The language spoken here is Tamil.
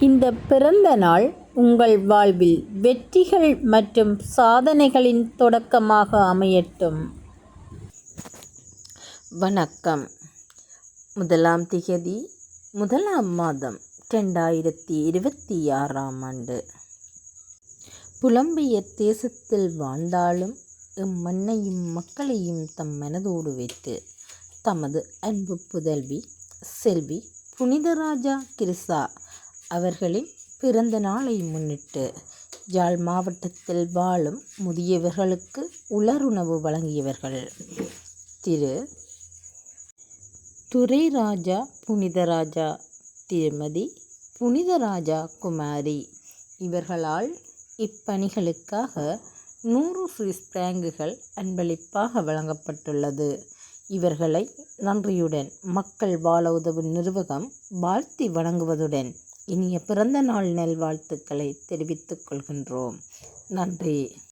இந்த பிறந்த நாள் உங்கள் வாழ்வில் வெற்றிகள் மற்றும் சாதனைகளின் தொடக்கமாக அமையட்டும். வணக்கம். முதலாம் திகதி முதலாம் மாதம் ரெண்டாயிரத்தி இருபத்தி ஆறாம் ஆண்டு. புலம்பிய தேசத்தில் வாழ்ந்தாலும் எம் மண்ணையும் மக்களையும் தம் மனதோடு வைத்து தமது அன்பு புதல்வி செல்வி புனிதராஜா கிரிசா அவர்களின் பிறந்த நாளை முன்னிட்டு ஜாழ் மாவட்டத்தில் வாழும் முதியவர்களுக்கு உலருணவு வழங்கியவர்கள். திரு. துரைராஜா புனிதராஜா திருமதி புனிதராஜா குமாரி. இவர்களால் இப்பணிகளுக்காக நூறு சுவிஸ் பிராங்குகள் அன்பளிப்பாக வழங்கப்பட்டுள்ளது. இவர்களை நன்றியுடன் மக்கள் வாழ உதவும் நிர்வாகம் வாழ்த்தி வணங்குவதுடன் இனிய பிறந்த நாள் நல்வாழ்த்துக்களை தெரிவித்துக் கொள்கின்றோம். நன்றி.